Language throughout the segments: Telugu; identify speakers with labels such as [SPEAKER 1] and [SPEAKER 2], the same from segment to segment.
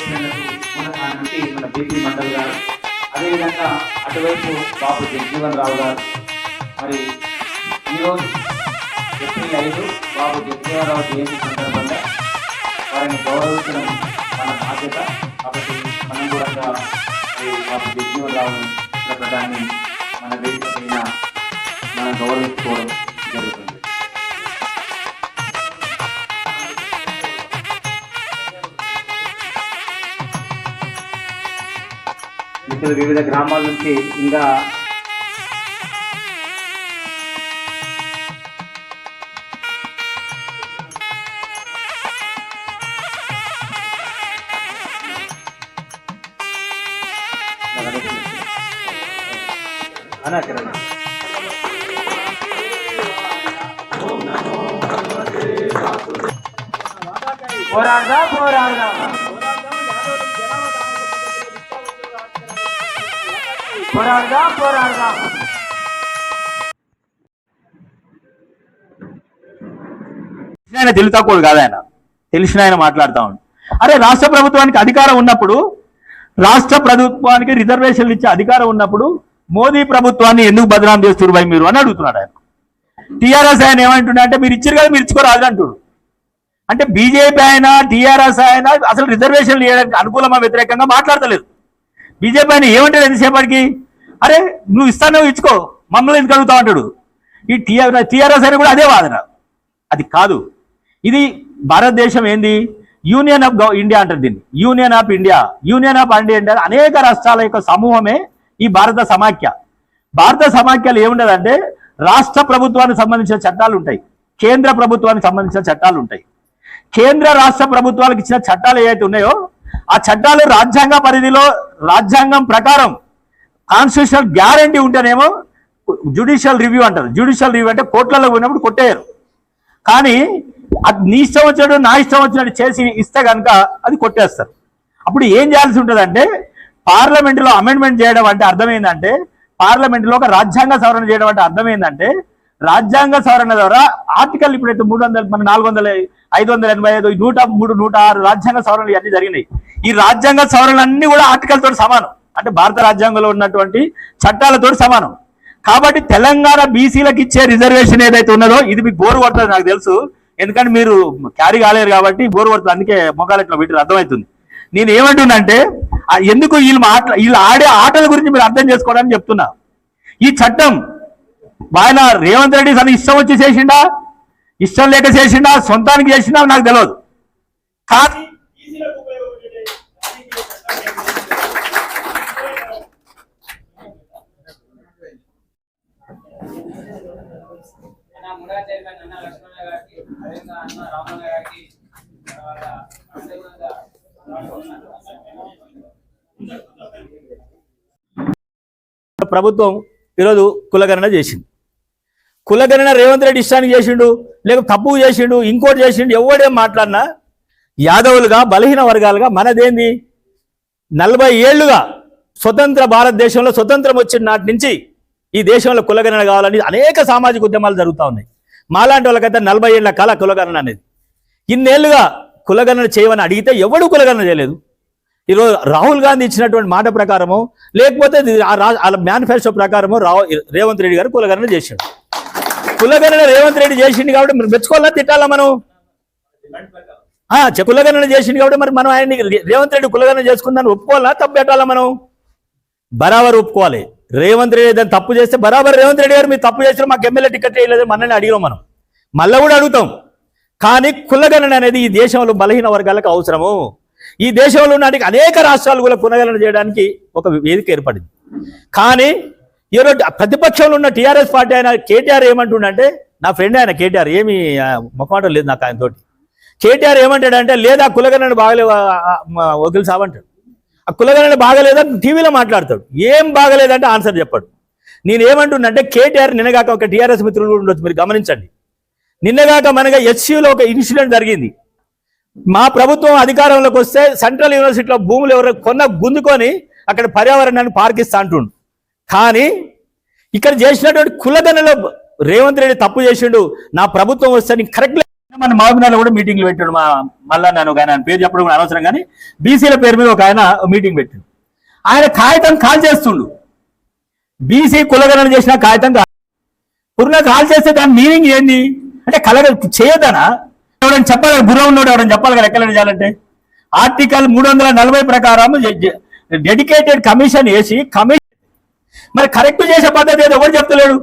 [SPEAKER 1] మన మన బీపీ మండల్ గారు అదేవిధంగా అటువైపు బాబు జగ్జీవన్ రావు గారు మరి ఈరోజు ఏప్రిల్ ఐదు బాబు జగజీవన్ రావు జయంతి సందర్భంగా వారిని గౌరవించడం మన బాధ్యత కాబట్టి మనం కూడా బాబు జగ్జీవన్ రావుని ప్రధాన్ని మన వేదిక పైన మనం గౌరవించుకోవడం జరుగుతుంది. మిత్రులు వివిధ గ్రామాల నుంచి ఇంకా అనాకరణ పోరాడదా పోరాడదా. పోరాడదా పోరాడదా?
[SPEAKER 2] ఆయన తెలివి తక్కువ కాదు ఆయన. తెలిసిన ఆయన మాట్లాడుతా ఉండు. అరే రాష్ట్ర ప్రభుత్వానికి అధికారం ఉన్నప్పుడు రాష్ట్ర ప్రభుత్వానికి రిజర్వేషన్లు ఇచ్చే అధికారం ఉన్నప్పుడు మోదీ ప్రభుత్వాన్ని ఎందుకు బదనాం చేస్తున్నారు భయ మీరు అని అడుగుతున్నాడు ఆయన. టీఆర్ఎస్ ఆయన ఏమంటున్నా అంటే మీరు ఇచ్చారు కదా మీరు ఇచ్చుకోరాదు అంటుడు. అంటే బీజేపీ ఆయన టీఆర్ఎస్ ఆయన అసలు రిజర్వేషన్లు చేయడానికి అనుకూలమా వ్యతిరేకంగా మాట్లాడతలేదు. బీజేపీ ఆయన ఏమంటాడు ఎంతసేపటికి? అరే నువ్వు ఇస్తానో ఇచ్చుకో. మమ్మల్ని ఎందుకు అడుగుతావు అంటాడు ఈ టీఆర్ టీఆర్ఎస్ అని కూడా అదే వాదన. అది కాదు. ఇది భారతదేశం ఏంది? యూనియన్ ఆఫ్ ఇండియా అంటారు దీన్ని. Union of India. Union of India అంటే అనేక రాష్ట్రాల యొక్క సమూహమే ఈ భారత సమాఖ్య. భారత సమాఖ్యలు ఏముండదంటే రాష్ట్ర ప్రభుత్వానికి సంబంధించిన చట్టాలు ఉంటాయి. కేంద్ర ప్రభుత్వానికి సంబంధించిన చట్టాలు ఉంటాయి. కేంద్ర రాష్ట్ర ప్రభుత్వాలకు ఇచ్చిన చట్టాలు ఏవైతే ఉన్నాయో ఆ చట్టాలు రాజ్యాంగ పరిధిలో రాజ్యాంగం ప్రకారం కాన్స్టిట్యూషనల్ గ్యారంటీ ఉంటేనేమో జుడిషియల్ రివ్యూ అంటారు. జుడిషియల్ రివ్యూ అంటే కోర్టులలో పోయినప్పుడు కొట్టేయరు. కానీ అది నీ ఇష్టం వచ్చినట్టు నా ఇష్టం వచ్చినట్టు చేసి ఇస్తే కనుక అది కొట్టేస్తారు. అప్పుడు ఏం చేయాల్సి ఉంటుందంటే పార్లమెంటులో అమెండ్మెంట్ చేయడం అంటే అర్థం ఏంటంటే పార్లమెంటులో ఒక రాజ్యాంగ సవరణ చేయడం అంటే అర్థం ఏంటంటే రాజ్యాంగ సవరణ ద్వారా ఆర్టికల్ ఇప్పుడైతే మూడు వందల మన నాలుగు వందల ఐదు వందల ఎనభై ఐదు నూట మూడు నూట ఆరు రాజ్యాంగ సవరణలు ఇవన్నీ జరిగినాయి. ఈ రాజ్యాంగ సవరణలు అన్ని కూడా ఆర్టికల్ తోటి సమానం. అంటే భారత రాజ్యాంగంలో ఉన్నటువంటి చట్టాలతో సమానం. కాబట్టి తెలంగాణ బీసీలకు ఇచ్చే రిజర్వేషన్ ఏదైతే ఉన్నదో ఇది మీకు బోరు కొడుతుంది నాకు తెలుసు. ఎందుకంటే మీరు క్యారీ కాలేరు కాబట్టి బోరు కొడుతుంది. అందుకే మొగాలు ఇట్లా వీటి అర్థమవుతుంది. నేను ఏమంటున్నంటే ఎందుకు వీళ్ళు మాట్లా వీళ్ళు ఆడే ఆటల గురించి మీరు అర్థం చేసుకోవడానికి చెప్తున్నా. ఈ చట్టం ఆయన రేవంత్ రెడ్డి తన ఇష్టం వచ్చి చేసిండా? ఇష్టం లేక చేసిండా? సొంతానికి చేసిండా? నాకు తెలియదు కానీ ప్రభుత్వం ఈరోజు కులగణన చేసింది కులగణన రేవంత్ రెడ్డి ఇష్టానికి చేసిండు లేక తప్పు చేసిండు ఇంకోటి చేసిండు ఎవడేం మాట్లాడినా యాదవులుగా బలహీన వర్గాలుగా మనదేంది? నలభై ఏళ్ళుగా స్వతంత్ర భారతదేశంలో స్వతంత్రం వచ్చిన నాటి నుంచి ఈ దేశంలో కులగణన కావాలని అనేక సామాజిక ఉద్యమాలు జరుగుతూ ఉన్నాయి. మాలాంటి వాళ్ళకైతే నలభై ఏళ్ళ కాల కులగణన అనేది. ఇన్నేళ్ళుగా కులగణన చేయమని అడిగితే ఎవడు కులగణన చేయలేదు. ఈరోజు రాహుల్ గాంధీ ఇచ్చినటువంటి మాట ప్రకారము లేకపోతే మేనిఫెస్టో ప్రకారము రావు రేవంత్ రెడ్డి గారు కులగణన చేసిండు కులగణన రేవంత్ రెడ్డి చేసిండు కాబట్టి మెచ్చుకోవాలా తిట్టాలా మనం? చె- కులగణన చేసిండు కాబట్టి మరి మనం ఆయన్ని రేవంత్ రెడ్డి కులగణన చేసుకుందాన్ని ఒప్పుకోవాలా తప్పు పెట్టాలా మనం? బరాబర్ ఒప్పుకోవాలి. రేవంత్ రెడ్డి ఏదైనా తప్పు చేస్తే బరాబర్ రేవంత్ రెడ్డి గారు మీరు తప్పు చేసిన మాకు ఎమ్మెల్యే టికెట్ వేయలేదు మనల్ని అడిగాం మనం. మళ్ళీ కూడా అడుగుతాం. కానీ కులగణన అనేది ఈ దేశంలో బలహీన వర్గాలకు అవసరము. ఈ దేశంలో ఉన్న అనేక రాష్ట్రాలు కూడా కులగణన చేయడానికి ఒక వేదిక ఏర్పడింది. కానీ ఈరోజు ప్రతిపక్షంలో ఉన్న టీఆర్ఎస్ పార్టీ ఆయన కేటీఆర్ ఏమంటుండంటే నా ఫ్రెండ్ ఆయన కేటీఆర్ ఏమి ముఖమాటం లేదు నాకు ఆయన తోటి. కేటీఆర్ ఏమంటాడంటే లేదా కులగణన బాగలేదు వకీల్ సాబ్ అంటాడు. ఆ కులగణన బాగలేదని టీవీలో మాట్లాడతాడు. ఏం బాగలేదంటే ఆన్సర్ చెప్పాడు. నేను ఏమంటుండంటే కేటీఆర్ నిన్నగాక ఒక టీఆర్ఎస్ మిత్రులు ఉండొచ్చు మీరు గమనించండి. నిన్నగాక మనగా ఎస్సీలో ఒక ఇన్సిడెంట్ జరిగింది. మా ప్రభుత్వం అధికారంలోకి వస్తే సెంట్రల్ యూనివర్సిటీలో భూములు ఎవరు కొన్న గుంజుకొని అక్కడ పర్యావరణాన్ని పార్కిస్తా అంటుండు. కానీ ఇక్కడ చేసినటువంటి కులగనలో రేవంత్ రెడ్డి తప్పు చేసిండు. నా ప్రభుత్వం వస్తే కరెక్ట్ మన మహబూబ్నగర్లో కూడా మీటింగ్లు పెట్టాడు మా మళ్ళా నేను ఒక ఆయన పేరు చెప్పడం కూడా అనవసరం కానీ బీసీల పేరు మీద ఒక ఆయన మీటింగ్ పెట్టాడు. ఆయన కాగితం కాల్ చేస్తుండు. బీసీ కులగణన చేసిన కాగితం కాదు. పురుగా కాల్ చేస్తే దాని మీనింగ్ ఏంది? అంటే కలగ చేయదనా ఎవడని చెప్పాలి బుర్ర ఉన్నాడు ఎవడని చెప్పాలి కదా ఎక్కడ చేయాలంటే ఆర్టికల్ మూడు వందల నలభై ప్రకారం డెడికేటెడ్ కమిషన్ వేసి కమిషన్ మరి కరెక్ట్ చేసే పద్ధతి ఏదో ఎవరు చెప్తలేడు.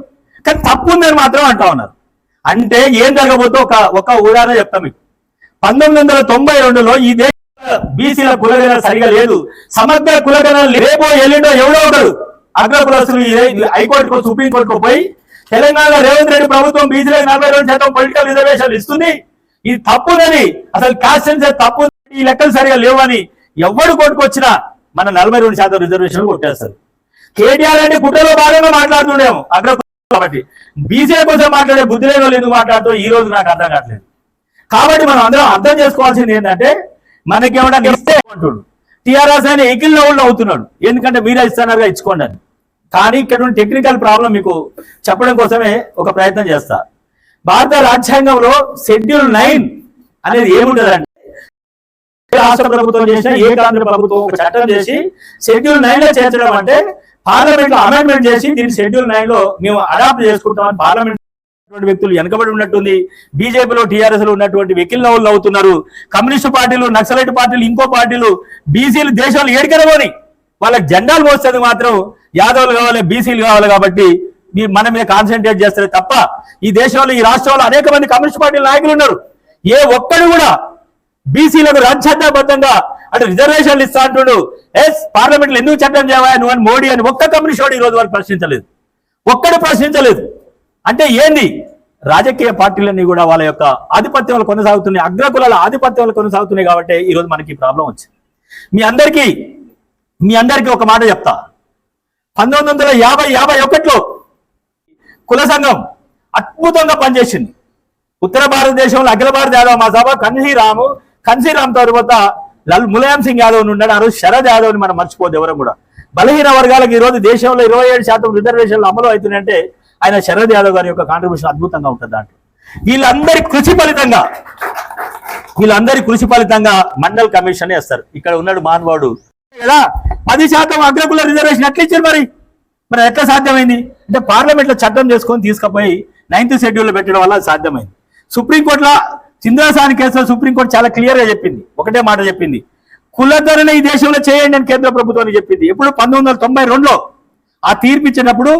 [SPEAKER 2] కానీ తప్పు ఉందని మాత్రం అంటా ఉన్నారు. అంటే ఏం జరగబోతో ఒక ఒక ఉదాహరణ చెప్తాం మీకు. పంతొమ్మిది వందల తొంభై రెండులో ఈ దేశ బీసీల కులగణన సరిగా లేదు. సమగ్ర కులగణన రేపో ఎల్లుండో ఎవడో ఒకడు అగ్ర కులస్తులు హైకోర్టుకో సుప్రీంకోర్టుకో పోయి తెలంగాణ రేవంత్ రెడ్డి ప్రభుత్వం బీసీలకు నలభై రెండు శాతం పొలిటికల్ రిజర్వేషన్ ఇస్తుంది. ఇది తప్పుదని. అసలు కాస్ట్ తప్పు ఈ లెక్కలు సరిగా లేవని ఎవడు కొట్టుకొచ్చినా మన నలభై రెండు శాతం రిజర్వేషన్ కొట్టేస్తారు. కేటీఆర్ అంటే కుట్రలో భాగంగా మాట్లాడుతుండేమో అగ్ర కాబట్టి. బీజేపీ కోసం మాట్లాడే బుద్ధి లేని వాళ్ళు ఎందుకు మాట్లాడుతూ ఈ రోజు నాకు అర్థం కావట్లేదు. కాబట్టి మనం అందరం అర్థం చేసుకోవాల్సింది ఏంటంటే మనకి ఏమన్నా ఇస్తే అంటుడు? టీఆర్ఎస్ అయిన ఎకిల్ లెవెల్లో అవుతున్నాడు. ఎందుకంటే మీరే ఇస్తానగా ఇచ్చుకోండి అని. కానీ ఇక్కడ టెక్నికల్ ప్రాబ్లం మీకు చెప్పడం కోసమే ఒక ప్రయత్నం చేస్తా. భారత రాజ్యాంగంలో షెడ్యూల్ నైన్ అనేది ఏముంటదంటే రాష్ట్ర ప్రభుత్వం చేసిన ఏ కేంద్ర ప్రభుత్వం ఒక చట్టం చేసి షెడ్యూల్ నైన్లో చేర్చడం అంటే పార్లమెంట్లో అమెండ్మెంట్ చేసి దీన్ని షెడ్యూల్ నైన్లో మేము అడాప్ట్ చేసుకుంటామని పార్లమెంట్ వ్యక్తులు వెనకబడి ఉన్నట్టుంది బీజేపీలో టీఆర్ఎస్లో ఉన్నటువంటి వెకిల్ నవ్వులు అవుతున్నారు కమ్యూనిస్ట్ పార్టీలు నక్సలైట్ పార్టీలు ఇంకో పార్టీలు బీసీలు దేశాలు ఏడికరబోని వాళ్ళకి జెండాలు మోస్తుంది మాత్రం యాదవులు కావాలి బీసీలు కావాలి కాబట్టి మీ- మన మీద కాన్సన్ట్రేట్ చేస్తారు తప్ప ఈ దేశంలో ఈ రాష్ట్రంలో అనేక మంది కమ్యూనిస్ట్ పార్టీ నాయకులు ఉన్నారు. ఏ ఒక్కడు కూడా బీసీలకు రాజ్యాంగబద్ధంగా అంటే రిజర్వేషన్లు ఇస్తా అంటుడు. ఎస్ పార్లమెంట్లో ఎందుకు చట్టం చేయవా నువ్వు అని మోడీ అని ఒక్క కమ్యూనిస్ట్ వాడు ఈ రోజు వాళ్ళు ప్రశ్నించలేదు. ఒక్కడు ప్రశ్నించలేదు. అంటే ఏంది? రాజకీయ పార్టీలన్నీ కూడా వాళ్ళ యొక్క ఆధిపత్యాలు కొనసాగుతున్నాయి. అగ్రకులాల ఆధిపత్యాలు కొనసాగుతున్నాయి కాబట్టి ఈ రోజు మనకి ప్రాబ్లం వచ్చింది. మీ అందరికీ మీ అందరికీ ఒక మాట చెప్తా. పంతొమ్మిది వందల యాభై యాభై ఒకటిలో కుల సంఘం అద్భుతంగా పనిచేసింది. ఉత్తర భారతదేశంలో అఖిల భారత యాదవ్ మా కన్హీరాము కన్సీరాము కన్సీరామ్ తర్వాత లల్ ములాయం సింగ్ యాదవ్ ఉన్నాడు. ఆ రోజు శరద్ యాదవ్ని మనం మర్చిపోదు ఎవరు కూడా. బలహీన వర్గాలకు ఈ రోజు దేశంలో ఇరవై ఏడు శాతం రిజర్వేషన్లు అమలు అవుతున్నాయంటే ఆయన శరద్ యాదవ్ గారి యొక్క కాంట్రిబ్యూషన్ అద్భుతంగా ఉంటుంది దాంట్లో. వీళ్ళందరి కృషి ఫలితంగా వీళ్ళందరి కృషి ఫలితంగా మండల్ కమిషన్ వేస్తారు. ఇక్కడ ఉన్నాడు మానవాడు. కదా పది శాతం అగ్రకుల రిజర్వేషన్ ఎట్లా ఇచ్చారు మరి? మరి ఎట్లా సాధ్యమైంది? అంటే పార్లమెంట్లో చట్టం చేసుకొని తీసుకుపోయి నైన్త్ షెడ్యూల్ పెట్టడం వల్ల సాధ్యమైంది. సుప్రీంకోర్టులో చింద్రాసాని కేసులో సుప్రీంకోర్టు చాలా క్లియర్గా చెప్పింది. ఒకటే మాట చెప్పింది. కులధరణ ఈ దేశంలో చేయండి అని కేంద్ర ప్రభుత్వాన్ని చెప్పింది. ఎప్పుడు? పంతొమ్మిది వందల తొంభై రెండులో. ఆ తీర్పు ఇచ్చినప్పుడు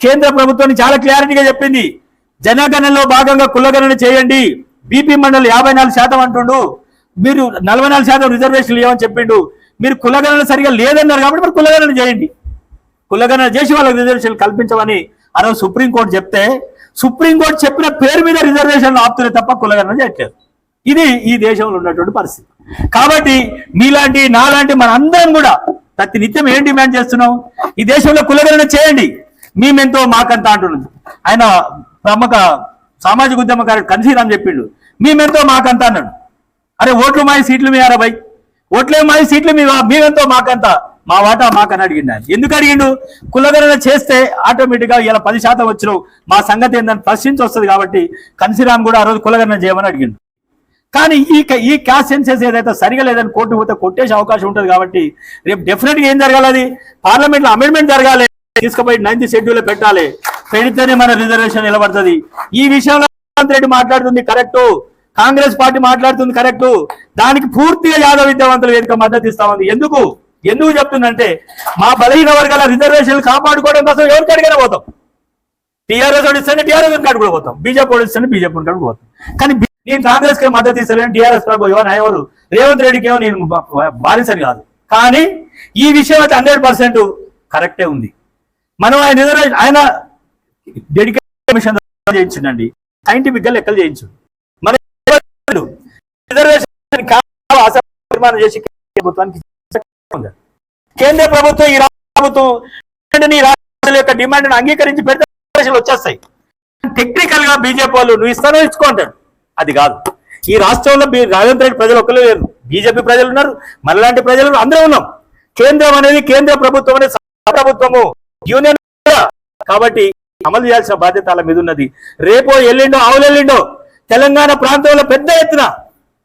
[SPEAKER 2] కేంద్ర ప్రభుత్వాన్ని చాలా క్లారిటీగా చెప్పింది. జనగణనలో భాగంగా కులగణన చేయండి. బీపీ మండల్ యాభై నాలుగు శాతం అంటుండు. మీరు నలభై నాలుగు శాతం రిజర్వేషన్లు ఇవ్వమని చెప్పిండు. మీరు కులగణన సరిగా లేదన్నారు కాబట్టి మరి కులగణన చేయండి. కులగన చేసి వాళ్ళకి రిజర్వేషన్ కల్పించమని ఆ సుప్రీంకోర్టు చెప్తే సుప్రీంకోర్టు చెప్పిన పేరు మీద రిజర్వేషన్లు ఆపుతున్నాయి తప్ప కులగన చేయట్లేదు. ఇది ఈ దేశంలో ఉన్నటువంటి పరిస్థితి. కాబట్టి మీలాంటి నాలాంటి మన అందరం కూడా ప్రతి నిత్యం ఏం డిమాండ్ చేస్తున్నాం? ఈ దేశంలో కులగణన చేయండి. మేమెంతో మాకంత అంటున్నది ఆయన ప్రముఖ సామాజిక ఉద్యమకారుడు కన్సీరామ్ చెప్పిండు. మేమెంతో మాకంత అన్నాడు. అరే ఓట్లు మాయి సీట్లు మీ అరవై ఓట్లే మాయి సీట్లు మీ మేమెంతో మాకంత మా వాటా మాకని అడిగిండు ఆయన. ఎందుకు అడిగిండు? కులగణన చేస్తే ఆటోమేటిక్గా ఇలా పది శాతం వచ్చినావు మా సంగతి ఏందని ప్రశ్నించి వస్తుంది కాబట్టి కన్సీరామ్ కూడా ఆ రోజు కులగణన చేయమని అడిగిండు. కానీ ఈ ఈ క్యాస్ట్ సెన్సెస్ ఏదైతే సరిగా లేదని కోర్టు పోతే కొట్టేసే అవకాశం ఉంటుంది కాబట్టి రేపు డెఫినెట్గా ఏం జరగాలి పార్లమెంట్లో అమెండ్మెంట్ జరగాలి. తీసుకుపోయి నైన్త్ షెడ్యూల్ పెట్టాలి. పెడితేనే మన రిజర్వేషన్ నిలబడుతుంది. ఈ విషయంలో రేవంత్ రెడ్డి మాట్లాడుతుంది కరెక్ట్ కాంగ్రెస్ పార్టీ మాట్లాడుతుంది కరెక్ట్ దానికి పూర్తిగా యాదవ విద్యావంతుల వేదిక మద్దతు ఇస్తా ఉంది. ఎందుకు? ఎందుకు చెప్తుందంటే మా బలహీన వర్గాల రిజర్వేషన్లు కాపాడుకోవడం కోసం ఎవరికి అడిగినా పోతాం. టీఆర్ఎస్ వాడు ఇస్తే టీఆర్ఎస్ కాడికి కూడా పోతాం. బీజేపీ వాడు ఇస్తే బీజేపీ కాడికి పోతాం. కానీ నేను కాంగ్రెస్కి మద్దతు ఇస్తాను టీఆర్ఎస్ ప్రభు ఎవరు ఎవరు? రేవంత్ రెడ్డికి ఏమో నేను బాధించని కాదు. కానీ ఈ విషయం అయితే హండ్రెడ్ పర్సెంట్ కరెక్టే ఉంది. మనం ఆయన రిజర్వేషన్ ఆయన డెడికేషన్ చేయించండి సైంటిఫిక్గా లెక్కలు చేయించు. మన రిజర్వేషన్ చేసి ప్రభుత్వానికి కేంద్ర ప్రభుత్వం ఈ రాష్ట్ర ప్రభుత్వం ఈ రాష్ట్రాల యొక్క డిమాండ్ అంగీకరించి పెడితే వచ్చేస్తాయి. టెక్నికల్గా బీజేపీ వాళ్ళు నువ్వు ఇస్తానో ఇచ్చుకుంటాడు అది కాదు. ఈ రాష్ట్రంలో రాజేంద్ర రెడ్డి ప్రజలు ఒక్కరు లేరు. బీజేపీ ప్రజలు ఉన్నారు. మనలాంటి ప్రజలు అందరూ ఉన్నాం. కేంద్రం అనేది కేంద్ర ప్రభుత్వం అనేది ప్రభుత్వము. యూనియన్ కాబట్టి అమలు చేయాల్సిన బాధ్యత మీద ఉన్నది. రేపో ఎల్లిండో ఆవులెల్లిండో తెలంగాణ ప్రాంతంలో పెద్ద ఎత్తున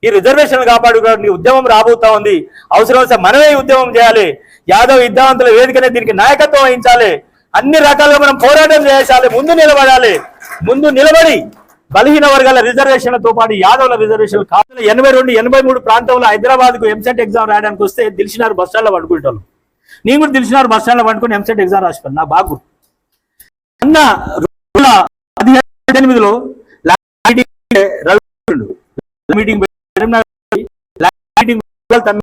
[SPEAKER 2] ఈ రిజర్వేషన్ కాపాడుకోవడానికి ఉద్యమం రాబోతా ఉంది. అవసరం వస్తే మనమే ఉద్యమం చేయాలి. యాదవ్ విద్యావంతుల వేదికనే దీనికి నాయకత్వం వహించాలి. అన్ని రకాలుగా మనం పోరాటం చేయాలి. ముందు నిలబడాలి. ముందు నిలబడి బలహీన వర్గాల రిజర్వేషన్లతో పాటు యాదవుల రిజర్వేషన్ కాదు ఎనభై రెండు ఎనభై మూడు ప్రాంతంలో హైదరాబాద్కు ఎంసెట్ ఎగ్జామ్ రాయడానికి వస్తే దిల్సినారు బస్ స్టాండ్లో పడుకుంటాను. నేను కూడా దిల్సినారు బస్ స్టాండ్లో పడుకుని ఎంసెట్ ఎగ్జామ్ రాసిపోయాను. నా బాగు. అన్న పద్దెనిమిదిలో మీటింగ్ రవి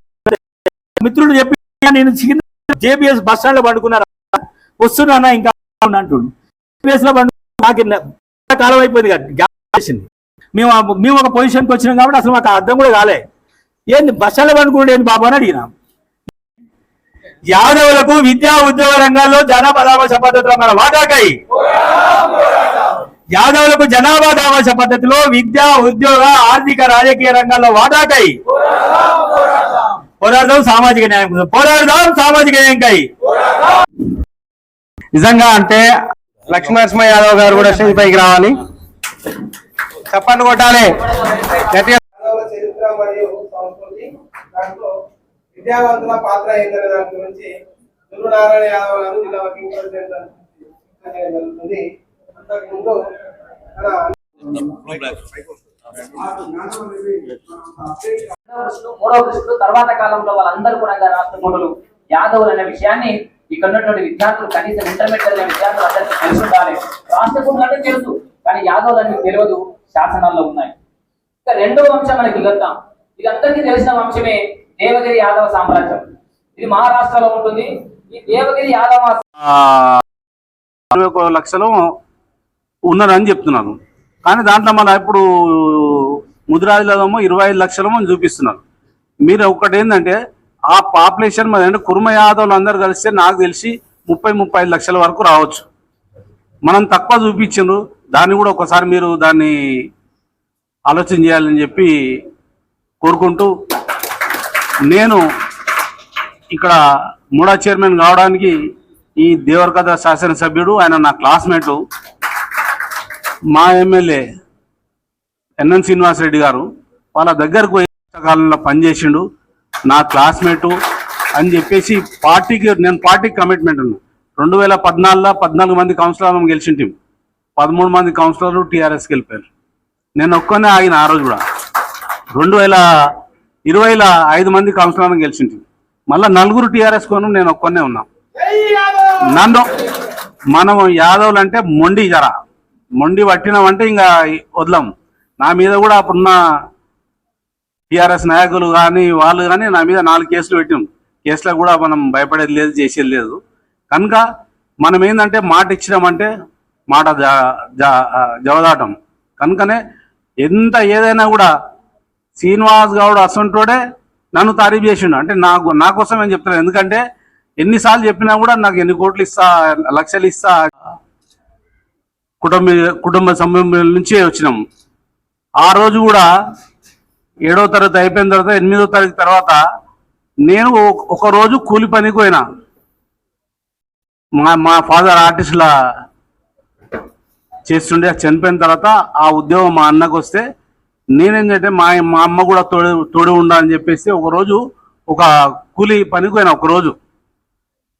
[SPEAKER 2] మిత్రుడు చెప్పి నేను జేబీఎస్ బస్ స్టాండ్లో పండుకున్నారు? వస్తున్నా ఇంకా అంటుడు. జేబీఎస్లో పండు మాకు కాలం అయిపోయింది కదా మేము మేము ఒక పొజిషన్కి వచ్చినాం కాబట్టి అసలు మాకు అర్థం కూడా కాలే. ఏంది బస్ స్టాండ్లో పండుకుంటే ఏంది బాబు? అని అడిగినాం. యాదవులకు విద్యా ఉద్యోగ రంగాల్లో జనాభా దావాస పద్ధతిలో మన వాటాకై యాదవులకు జనాభా దావాస పద్ధతిలో విద్యా ఉద్యోగ ఆర్థిక రాజకీయ రంగాల్లో వాటాకై పోరాడదాం సామాజిక న్యాయం కోసం. పోరాడదాం సామాజిక న్యాయంకై
[SPEAKER 3] నిజంగా అంటే లక్ష్మీనరసింహ యాదవ్ గారు కూడా స్టేజ్ పైకి రావాలి. చప్పట్లు కొట్టాలి. గట్టిగా
[SPEAKER 4] చరిత్ర మరియు సంస్కృతి దాంట్లో విద్యావంతుల పాత్ర ఏంటనే దాని గురించి గురునారాయణ యాదవ్ గారు జిల్లా వర్కింగ్ ప్రెసిడెంట్ జరుగుతుంది అంతకుముందు
[SPEAKER 5] మూడవ కృష్ణుడు తర్వాత కాలంలో వాళ్ళందరూ కూడా రాష్ట్రమూడులు యాదవులు అనే విషయాన్ని ఇక్కడ ఉన్నటువంటి విద్యార్థులు కనీసం ఇంటర్మీడియట్ అనే విద్యార్థులు అందరికీ తెలిసి ఉండాలి. రాష్ట్రకూటులు అంటే తెలుసు కానీ యాదవులు అనేవి తెలియదు శాసనాల్లో ఉన్నాయి. ఇక రెండవ అంశం మనకి వెళ్తాం ఇది అందరికీ తెలిసిన వంశమే దేవగిరి యాదవ సామ్రాజ్యం. ఇది మహారాష్ట్రలో ఉంటుంది. ఈ దేవగిరి యాదవ
[SPEAKER 3] లక్షలు ఉన్నారని చెప్తున్నాను. కానీ దాంట్లో మన ఇప్పుడు ముదిరాజులదేమో ఇరవై ఐదు లక్షలమో అని చూపిస్తున్నారు. మీరు ఒకటి ఏంటంటే ఆ పాపులేషన్ మీద అంటే కుర్మ యాదవులు అందరు కలిస్తే నాకు తెలిసి ముప్పై ముప్పై ఐదు లక్షల వరకు రావచ్చు. మనం తక్కువ చూపించిండ్రు దాన్ని కూడా ఒకసారి మీరు దాన్ని ఆలోచన చేయాలని చెప్పి కోరుకుంటూ నేను ఇక్కడ మూడా చైర్మన్ కావడానికి ఈ దేవరకథ శాసనసభ్యుడు ఆయన నా క్లాస్మేటు. మా ఎమ్మెల్యే ఎన్ఎన్ శ్రీనివాసరెడ్డి గారు వాళ్ళ దగ్గరకు పోయి కాలంలో పనిచేసిండు నా క్లాస్మేటు అని చెప్పేసి పార్టీకి నేను పార్టీకి కమిట్మెంట్ ఉన్నా. రెండు వేల పద్నాలుగులో పద్నాలుగు మంది కౌన్సిలర్లను గెలిచింటిం పదమూడు మంది కౌన్సిలర్లు టీఆర్ఎస్కి వెళ్ళిపోయారు. నేను ఒక్కనే ఆగిన ఆ రోజు కూడా. రెండు వేల ఇరవైలో ఐదు మంది కౌన్సిలర్లను గెలిచింటి మళ్ళీ నలుగురు టీఆర్ఎస్ కోను నేను ఒక్కనే ఉన్నా. నన్ను మనం యాదవులు అంటే మొండి జరా. మొండి పట్టినామంటే ఇంకా వదలం. నా మీద కూడా అప్పుడున్న టీఆర్ఎస్ నాయకులు కానీ వాళ్ళు కానీ నా మీద నాలుగు కేసులు పెట్టినాం కేసులకు కూడా మనం భయపడేది లేదు చేసేది లేదు. కనుక మనం ఏంటంటే మాట ఇచ్చినామంటే మాట జ- జ- జవదాటం. కనుకనే ఎంత ఏదైనా కూడా శ్రీనివాస్ గౌడ్ అసంటోడే నన్ను తారీఫ్ చేసిండు. అంటే నాకు నా కోసం ఏం చెప్తున్నాను ఎందుకంటే ఎన్నిసార్లు చెప్పినా కూడా నాకు ఎన్ని కోట్లు ఇస్తా లక్షలు ఇస్తా కుటుంబ కుటుంబ సభ్యుల నుంచే వచ్చినాం. ఆ రోజు కూడా ఏడో తరగతి అయిపోయిన తర్వాత ఎనిమిదో తరగతి తర్వాత నేను ఒక- రోజు కూలి పనికి పోయినా. మా మా ఫాదర్ ఆర్టిస్ట్ల చేస్తుండే చనిపోయిన తర్వాత ఆ ఉద్యోగం మా అన్నకు వస్తే నేనేంటంటే మా మా అమ్మ కూడా తోడు తోడు ఉండాలని చెప్పేసి ఒకరోజు ఒక కూలి పనికి పోయినా ఒకరోజు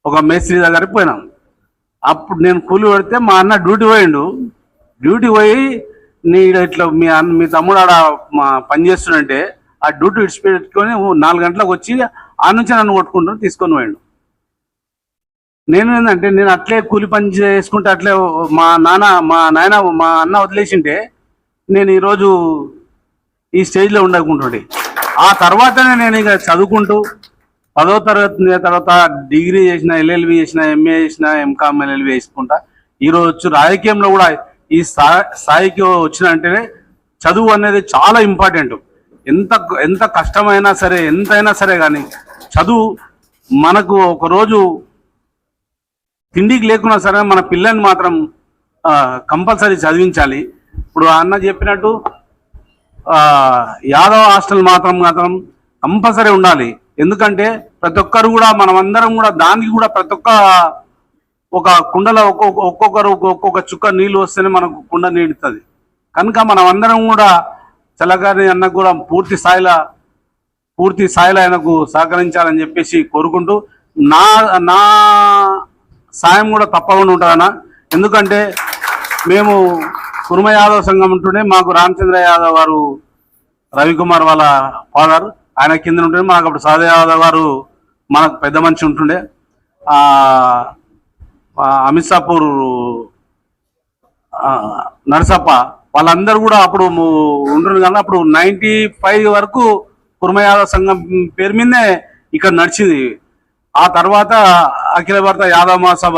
[SPEAKER 3] ఒక మేస్త్రి దగ్గరికి పోయినాం. అప్పుడు నేను కూలి పడితే మా అన్న డ్యూటీ పోయిండు. డ్యూటీ పోయి నీ ఇట్లా మీ అన్న మీ తమ్ముడు ఆడ మా పని చేస్తుండంటే ఆ డ్యూటీ విడిచిపెట్టుకొని నాలుగు గంటలకు వచ్చి ఆ నుంచి నన్ను కొట్టుకుంటూ తీసుకొని పోయిండు. నేను ఏంటంటే నేను అట్లే కూలి పని చేసుకుంటే అట్లే మా నాన్న మా నాయన మా అన్న వదిలేసింటే నేను ఈరోజు ఈ స్టేజ్లో ఉండకుంటుండే. ఆ తర్వాతనే నేను ఇక చదువుకుంటూ పదో తరగతి తర్వాత డిగ్రీ చేసిన ఎల్ఎల్బి చేసిన ఎంఏ చేసిన ఎంకామ్ ఎల్ఎల్బి చేసుకుంటా ఈరోజు వచ్చి రాజకీయంలో కూడా ఈ స్థాయికి వచ్చిన అంటేనే చదువు అనేది చాలా ఇంపార్టెంట్. ఎంత ఎంత కష్టమైనా సరే ఎంతైనా సరే కానీ చదువు మనకు ఒకరోజు తిండికి లేకున్నా సరే మన పిల్లల్ని మాత్రం కంపల్సరీ చదివించాలి. ఇప్పుడు ఆ అన్న చెప్పినట్టు యాదవ హాస్టల్ మాత్రం మాత్రం కంపల్సరీ ఉండాలి. ఎందుకంటే ప్రతి ఒక్కరు కూడా మనం అందరం కూడా దానికి కూడా ప్రతి ఒక్క ఒక కుండలో ఒక్కొక్క ఒక్కొక్కరు ఒక్కొక్క చుక్క నీళ్ళు వస్తేనే మనకు కుండ నీడుతుంది. కనుక మనం అందరం కూడా చల్లగారి అన్నకు కూడా పూర్తి స్థాయిలో పూర్తి స్థాయిలో ఆయనకు సహకరించాలని చెప్పేసి కోరుకుంటూ నా నా సాయం కూడా తప్పకుండా ఉంటుందన్న. ఎందుకంటే మేము కుర్మ యాదవ్ సంఘం ఉంటుండే మాకు రామచంద్ర యాదవ్ గారు రవికుమార్ వాళ్ళ ఫాదర్. ఆయన కింద ఉంటుండే. మాకు అప్పుడు సాదే యాదవ్ గారు మనకు పెద్ద మనిషి ఉంటుండే. అమిత్ షాపూర్ నరసప్ప వాళ్ళందరూ కూడా అప్పుడు ఉంటున్నారు కానీ అప్పుడు నైంటీ ఫైవ్ వరకు కుర్మయాదవ్ సంఘం పేరు మీదనే ఇక్కడ నడిచింది. ఆ తర్వాత అఖిల భారత యాదవ్ మహాసభ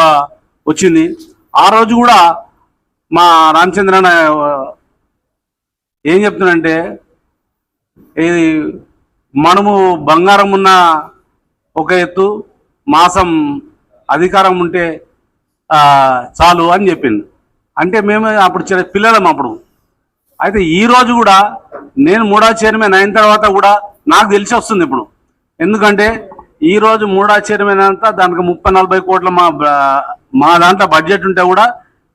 [SPEAKER 3] వచ్చింది. ఆ రోజు కూడా మా రామచంద్రన్న ఏం చెప్తున్నాడంటే ఇది మనము బంగారం ఉన్న ఒక ఎత్తు మాసం అధికారం ఉంటే చాలు అని చెప్పింది అంటే మేము అప్పుడు చిన్న పిల్లలం అప్పుడు. అయితే ఈరోజు కూడా నేను మూడా చైర్మన్ అయిన తర్వాత కూడా నాకు తెలిసి వస్తుంది ఇప్పుడు. ఎందుకంటే ఈరోజు మూడా చైర్మన్ అంతా దానికి ముప్పై నలభై కోట్ల మా మా దాంట్లో బడ్జెట్ ఉంటే కూడా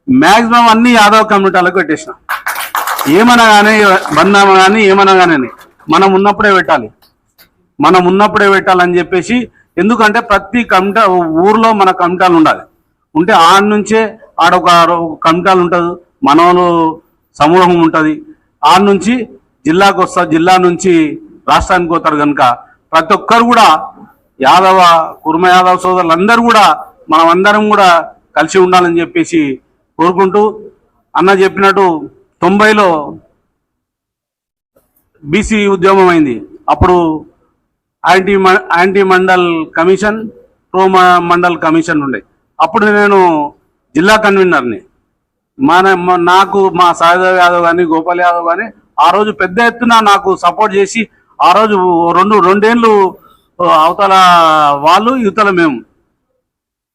[SPEAKER 3] మ్యాక్సిమం అన్ని యాదవ్ కమ్యూనిటీలకు పెట్టేసిన. ఏమన్నా కానీ బందామ కానీ ఏమన్నా కానీ మనం ఉన్నప్పుడే పెట్టాలి. మనం ఉన్నప్పుడే పెట్టాలని చెప్పేసి ఎందుకంటే ప్రతి కమిటా ఊర్లో మన కమిటాలు ఉండాలి. ఉంటే ఆడ నుంచే ఆడ ఒక కమిటాలు ఉంటుంది మనోళ్ళు సమూహం ఉంటుంది. ఆడ నుంచి జిల్లాకు వస్తారు జిల్లా నుంచి రాష్ట్రానికి పోతారు కనుక ప్రతి ఒక్కరు కూడా యాదవ కుర్మ యాదవ సోదరులందరూ కూడా మనం అందరం కూడా కలిసి ఉండాలని చెప్పేసి కోరుకుంటూ అన్న చెప్పినట్టు తొంభైలో బీసీ ఉద్యమం అయింది అప్పుడు యాంటీ మ- anti Mandal commission pro Mandal commission ఉండే. అప్పుడు నేను జిల్లా కన్వీనర్ని. మన నాకు మా సాయిదేవ్ యాదవ్ కానీ గోపాల్ యాదవ్ కానీ ఆ రోజు పెద్ద ఎత్తున నాకు సపోర్ట్ చేసి ఆ రోజు రెండు రెండేళ్ళు అవతల వాళ్ళు యువతల మేము.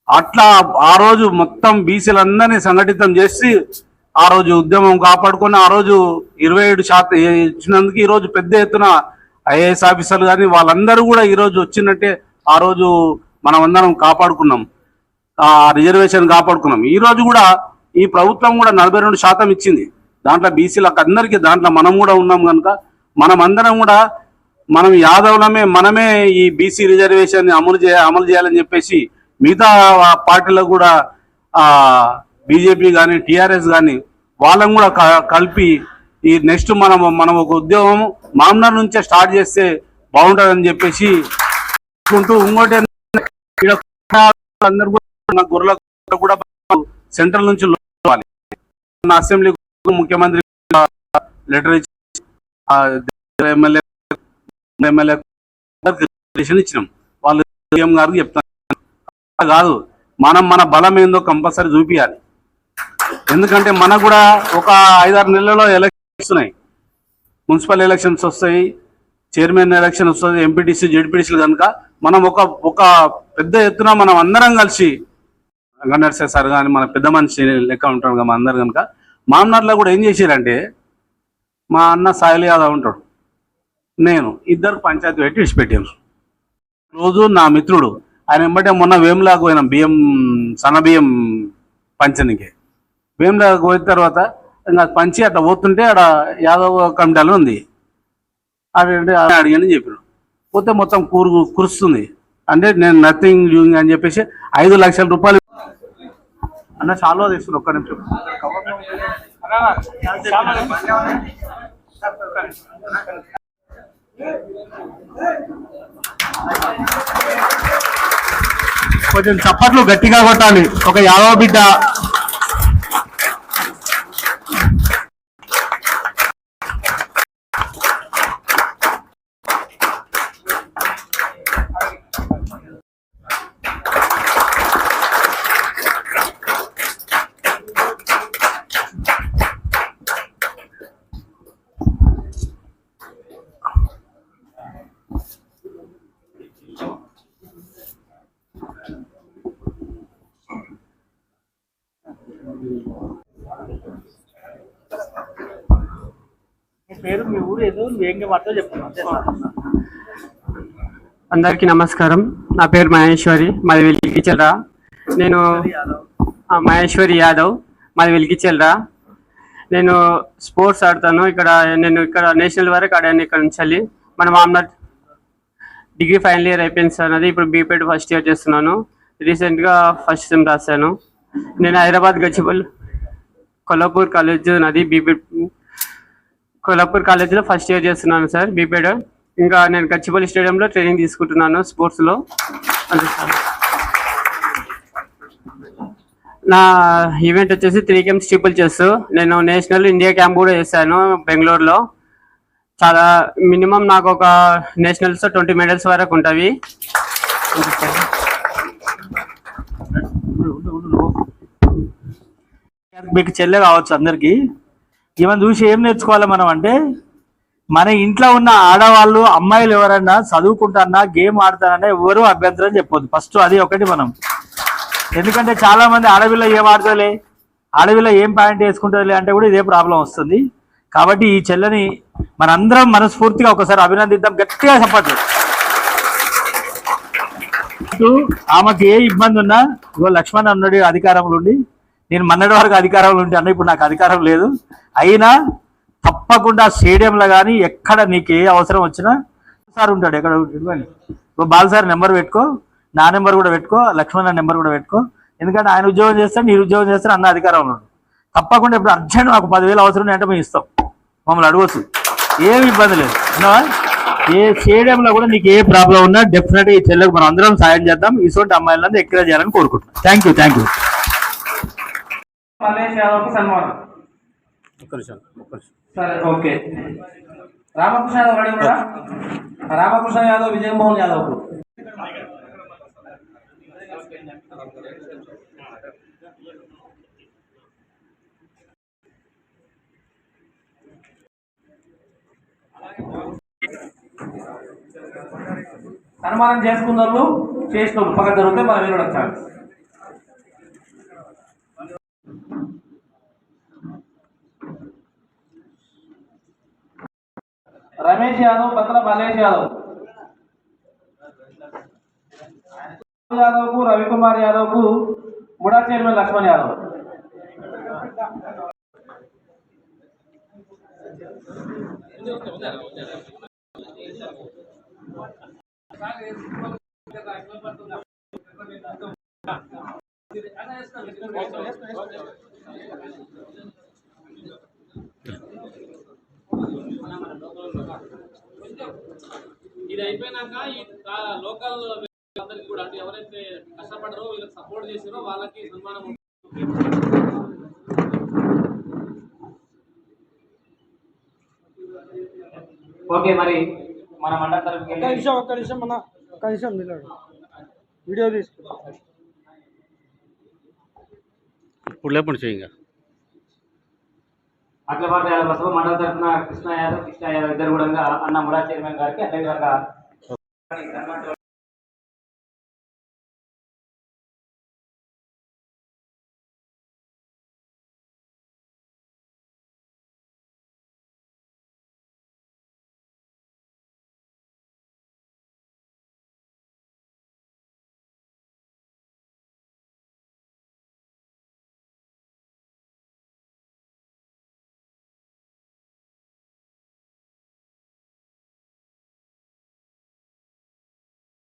[SPEAKER 3] అట్లా ఆ రోజు మొత్తం బీసీలందరినీ సంఘటితం చేసి ఆ రోజు ఉద్యమం కాపాడుకొని ఆ రోజు ఇరవై ఏడు శాతం ఇచ్చినందుకు ఈరోజు పెద్ద ఎత్తున ఐఏఎస్ ఆఫీసర్లు కానీ వాళ్ళందరూ కూడా ఈరోజు వచ్చినట్టే ఆ రోజు మనం అందరం కాపాడుకున్నాం. ఆ రిజర్వేషన్ కాపాడుకున్నాం. ఈ రోజు కూడా ఈ ప్రభుత్వం కూడా నలభై రెండు శాతం ఇచ్చింది. దాంట్లో బీసీలకు అందరికీ దాంట్లో మనం కూడా ఉన్నాం కనుక మనం అందరం కూడా మనం యాదవులమే మనమే ఈ బీసీ రిజర్వేషన్ అమలు చేయ అమలు చేయాలని చెప్పేసి మిగతా పార్టీలకు కూడా బీజేపీ కానీ టీఆర్ఎస్ కానీ వాళ్ళని కూడా క- కలిపి ఈ నెక్స్ట్ మనం మనం ఒక ఉద్యోగం మామనార్ నుంచే స్టార్ట్ చేస్తే బాగుంటుందని చెప్పేసి అనుకుంటూ ఇంకోటి ఏంటంటే కూడా గొర్రెలకు కూడా సెంట్రల్ నుంచి అసెంబ్లీ ముఖ్యమంత్రి లెటర్ ఇచ్చి ఎమ్మెల్యే ఎమ్మెల్యే ఇచ్చినాం. వాళ్ళు సీఎం గారికి చెప్తాను అలా కాదు మనం మన బలం ఏందో కంపల్సరీ చూపించాలి ఎందుకంటే మనకు కూడా ఒక ఐదారు నెలల్లో ఎలక్షన్ వస్తున్నాయి మున్సిపల్ ఎలక్షన్స్ వస్తాయి చైర్మన్ ఎలక్షన్ వస్తుంది ఎంపీటీసీ జెడ్పీటీసీలు కనుక మనం ఒక ఒక పెద్ద ఎత్తున మనం అందరం కలిసి రంగనరసే సార్ కానీ మన పెద్ద మనిషి లెక్క ఉంటాడు కదా మన అందరు కనుక మామనాట్లో కూడా ఏం చేశారంటే మా అన్న సాయిల్ యాదవ్ ఉంటాడు. నేను ఇద్దరు పంచాయతీ పెట్టి విడిచిపెట్టాను రోజు నా మిత్రుడు ఆయన ఎంబటే మొన్న వేములాకు పోయినాం బియ్యం సన్న బియ్యం పంచనికే. వేములాకు పోయిన తర్వాత ఇంకా పంచి అట్లా పోతుంటే ఆడ యాదవ్ కమిటాలో ఉంది. అడిగి అడిగాను చెప్పాను పోతే మొత్తం కూరు కురుస్తుంది. అంటే నేను నథింగ్ డూయింగ్ అని చెప్పేసి ఐదు లక్షల రూపాయలు అన్న చాలా తీసుకుని ఒక్క నిమిషం. కొంచెం చప్పట్లు గట్టిగా కొట్టాలి. ఒక యాదవ బిడ్డ
[SPEAKER 6] అందరికీ నమస్కారం. నా పేరు మహేశ్వరి మాది వెలిగిచెల్రా నేను మహేశ్వరి యాదవ్. మాది వెలిగిచెల్రా నేను స్పోర్ట్స్ ఆడతాను. ఇక్కడ నేను ఇక్కడ నేషనల్ వరకు ఆడాను ఇక్కడ నుంచి వెళ్ళి. మన మామనాథ్ డిగ్రీ ఫైనల్ ఇయర్ అయిపోయింది సార్. అది ఇప్పుడు బీపీఎడ్ ఫస్ట్ ఇయర్ చేస్తున్నాను. రీసెంట్గా ఫస్ట్ సెమ్ రాశాను. నేను హైదరాబాద్ గచ్చిబల్ కొల్లాపూర్ కాలేజ్ నాది బీపీఎడ్ కొల్లాపూర్ కాలేజీలో ఫస్ట్ ఇయర్ చేస్తున్నాను సార్ బీపీఎడ్ ఇంకా నేను గచ్చిపల్లి స్టేడియంలో ట్రైనింగ్ తీసుకుంటున్నాను స్పోర్ట్స్లో అంతే సార్. నా ఈవెంట్ వచ్చేసి త్రీ గేమ్స్ ట్రిపుల్ చెస్ నేను నేషనల్ ఇండియా క్యాంప్ కూడా చేశాను బెంగళూరులో. చాలా మినిమం నాకు ఒక నేషనల్స్ ట్వంటీ మెడల్స్ వరకు ఉంటుంది
[SPEAKER 2] మీకు చెల్లె కావచ్చు అందరికీ. ఈమెను చూసి ఏం నేర్చుకోవాలి మనం అంటే మన ఇంట్లో ఉన్న ఆడవాళ్ళు అమ్మాయిలు ఎవరన్నా చదువుకుంటారన్నా గేమ్ ఆడతారన్నా ఎవరు అభ్యంతరం చెప్పొద్దు. ఫస్ట్ అది ఒకటి మనం. ఎందుకంటే చాలా మంది అడవిలో ఏం ఆడతలే అడవిలో ఏం ప్యాంట్ వేసుకుంటుందిలే అంటే కూడా ఇదే ప్రాబ్లం వస్తుంది. కాబట్టి ఈ చెల్లని మనందరం మనస్ఫూర్తిగా ఒకసారి అభినందిద్దాం. గట్టిగా చెప్పట్లు ఇటు ఆమెకి ఏ ఇబ్బంది ఉన్నా ఇగో లక్ష్మణ్ అన్నాడు అధికారంలో ఉండి నేను మొన్నటి వరకు అధికారంలో ఉంటే అన్న ఇప్పుడు నాకు అధికారం లేదు. అయినా తప్పకుండా స్టేడియంలో కానీ ఎక్కడ నీకు ఏ అవసరం వచ్చినా సార్ ఉంటాడు ఎక్కడ ఇవ్వండి. బాల్ సార్ నెంబర్ పెట్టుకో నా నెంబర్ కూడా పెట్టుకో లక్ష్మణ్ నెంబర్ కూడా పెట్టుకో. ఎందుకంటే ఆయన ఉద్యోగం చేస్తాడు నేను ఉద్యోగం చేస్తాడు అన్న అధికారంలో ఉన్నాడు తప్పకుండా ఇప్పుడు అర్జెంట్ మాకు పదివేలు అవసరం అంటే మేము ఇస్తాం. మమ్మల్ని అడగచ్చు ఏమి ఇబ్బంది లేదు. ఏ స్టేడియంలో కూడా నీకు ఏ ప్రాబ్లం ఉన్నా డెఫినెట్గా ఈ చెల్లెకు మనం అందరం సాయం చేద్దాం. ఇటువంటి అమ్మాయిలందరూ ఎక్కడ చేయాలని కోరుకుంటున్నాం. Thank you thank you
[SPEAKER 1] Mallesh యాదవ్కు సన్మానం. సరే. ఓకే. రామకృష్ణ యాదవ్ రెడీ కూడా రామకృష్ణ యాదవ్ విజయమోహన్ యాదవ్ సన్మానం చేసుకున్నారు చేసిన పక్క జరిగితే మన వీరుడు వచ్చాడు. రమేష్ యాదవ్ బతల మల్లేష్ యాదవ్. యాదవ్కు రవికుమార్ యాదవ్కు ముడా చైర్మన్ లక్ష్మణ్ యాదవ్.
[SPEAKER 7] ఇది అయిపోయినాక ఈ లోకల్ అందరికి కూడా అంటే ఎవరైతే కష్టపడారో వీళ్ళకి సపోర్ట్ చేసారో వాళ్ళకి సన్మానం ఉంటుంది.
[SPEAKER 1] ఓకే మరి మన మండల తరఫుకి
[SPEAKER 8] ఒక్క నిమిషం ఒక్క నిమిషం మన ఒక్క నిమిషం నిలబడు. వీడియో తీసుకుంటా
[SPEAKER 3] ఇప్పుడు లేపండి చేయంగా.
[SPEAKER 1] అట్ల పాటు యాదవ్ బసవ మండల తరఫున కృష్ణ యాదవ్ కృష్ణ యాదవ్ ఇద్దరు కూడా అన్న మురా చైర్మన్ గారికి అదేవిధంగా